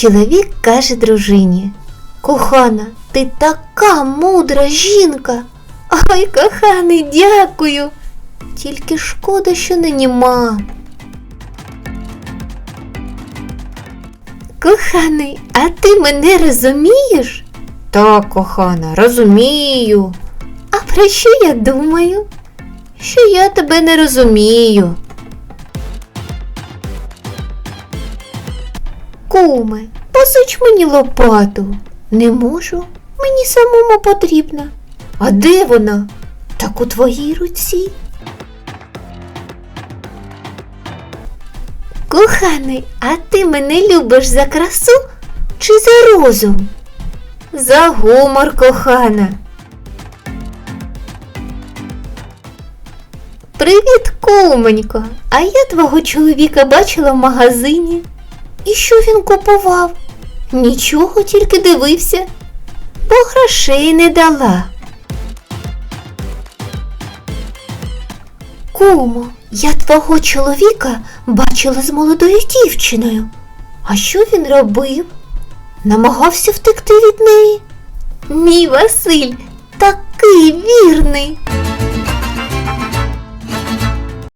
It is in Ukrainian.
Чоловік каже дружині. Кохана, ти така мудра жінка. Ой, коханий, дякую. Тільки шкода, що нині ма. Коханий, а ти мене розумієш? Так, кохана, розумію. А про що я думаю? Що я тебе не розумію. Куме, посич мені лопату. Не можу, мені самому потрібна. А де вона? Так у твоїй руці. Коханий, а ти мене любиш за красу чи за розум? За гумор, кохана. Привіт, кумонько. А я твого чоловіка бачила в магазині. І що він купував? Нічого, тільки дивився, бо грошей не дала. Кумо, я твого чоловіка бачила з молодою дівчиною. А що він робив? Намагався втекти від неї. Мій Василь такий вірний.